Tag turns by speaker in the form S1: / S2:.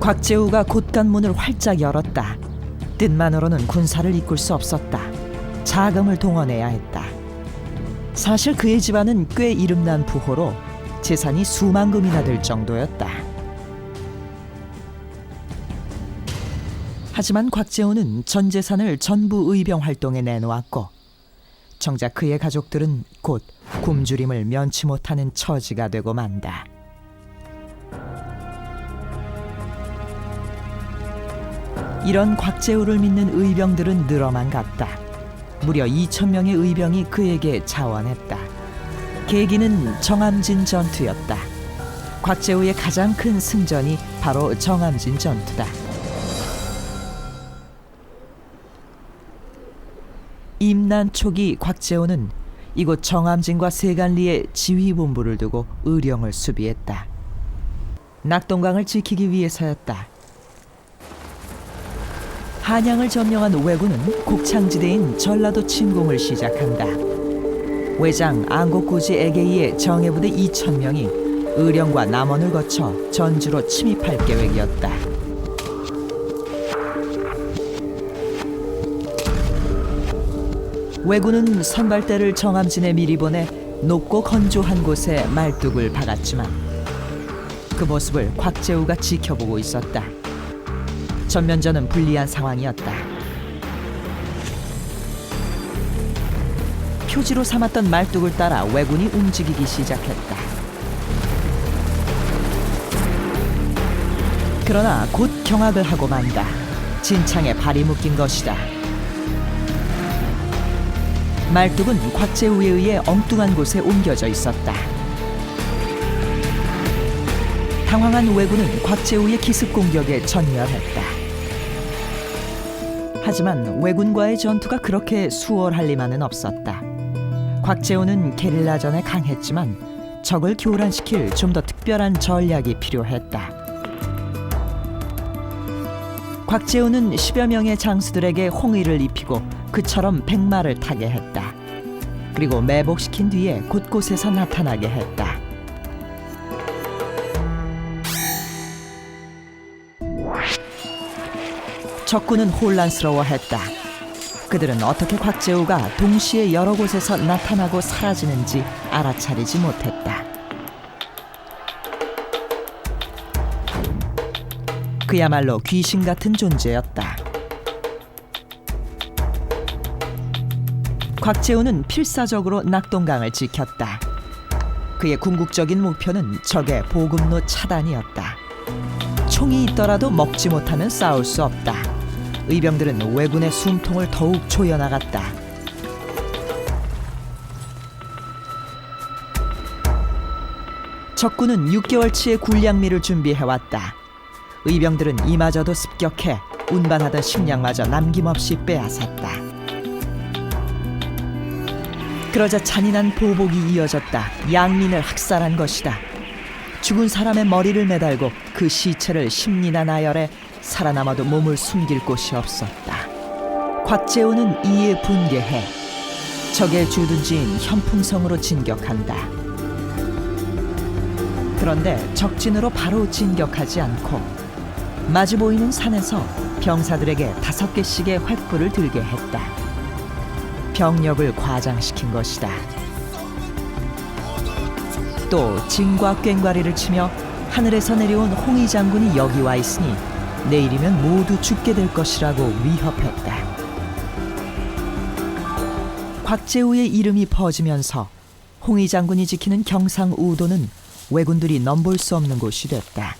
S1: 곽재우가 곧간 문을 활짝 열었다. 뜻만으로는 군사를 이끌 수 없었다. 자금을 동원해야 했다. 사실 그의 집안은 꽤 이름난 부호로 재산이 수만 금이나 될 정도였다. 하지만 곽재우는 전 재산을 전부 의병 활동에 내놓았고 정작 그의 가족들은 곧 굶주림을 면치 못하는 처지가 되고 만다. 이런 곽재우를 믿는 의병들은 늘어만 갔다. 무려 2천 명의 의병이 그에게 자원했다. 계기는 정암진 전투였다. 곽재우의 가장 큰 승전이 바로 정암진 전투다. 임난 초기 곽재우는 이곳 정암진과 세간리에 지휘본부를 두고 의령을 수비했다. 낙동강을 지키기 위해서였다. 한양을 점령한 왜군은 곡창지대인 전라도 침공을 시작한다. 외장 안곡고지 애계이의 정예부대 2천 명이 의령과 남원을 거쳐 전주로 침입할 계획이었다. 왜군은 선발대를 정암진에 미리 보내 높고 건조한 곳에 말뚝을 박았지만 그 모습을 곽재우가 지켜보고 있었다. 전면전은 불리한 상황이었다. 표지로 삼았던 말뚝을 따라 왜군이 움직이기 시작했다. 그러나 곧 경악을 하고 만다. 진창에 발이 묶인 것이다. 말뚝은 곽재우에 의해 엉뚱한 곳에 옮겨져 있었다. 당황한 왜군은 곽재우의 기습 공격에 전멸했다. 하지만 왜군과의 전투가 그렇게 수월할 리만은 없었다. 곽재우는 게릴라전에 강했지만 적을 교란시킬 좀 더 특별한 전략이 필요했다. 곽재우는 10여 명의 장수들에게 홍의를 입히고 그처럼 백마를 타게 했다. 그리고 매복시킨 뒤에 곳곳에서 나타나게 했다. 적군은 혼란스러워했다. 그들은 어떻게 곽재우가 동시에 여러 곳에서 나타나고 사라지는지 알아차리지 못했다. 그야말로 귀신 같은 존재였다. 곽재우는 필사적으로 낙동강을 지켰다. 그의 궁극적인 목표는 적의 보급로 차단이었다. 총이 있더라도 먹지 못하면 싸울 수 없다. 의병들은 왜군의 숨통을 더욱 조여나갔다. 적군은 6개월치의 군량미를 준비해왔다. 의병들은 이마저도 습격해 운반하던 식량마저 남김없이 빼앗았다. 그러자 잔인한 보복이 이어졌다. 양민을 학살한 것이다. 죽은 사람의 머리를 매달고 그 시체를 심리나 나열해 살아남아도 몸을 숨길 곳이 없었다. 곽재우는 이에 분개해 적의 주둔지인 현풍성으로 진격한다. 그런데 적진으로 바로 진격하지 않고 마주 보이는 산에서 병사들에게 다섯 개씩의 횃불을 들게 했다. 병력을 과장시킨 것이다. 또 진과 꽹과리를 치며 하늘에서 내려온 홍희 장군이 여기 와 있으니 내일이면 모두 죽게 될 것이라고 위협했다. 곽재우의 이름이 퍼지면서 홍희 장군이 지키는 경상 우도는 왜군들이 넘볼 수 없는 곳이 됐다.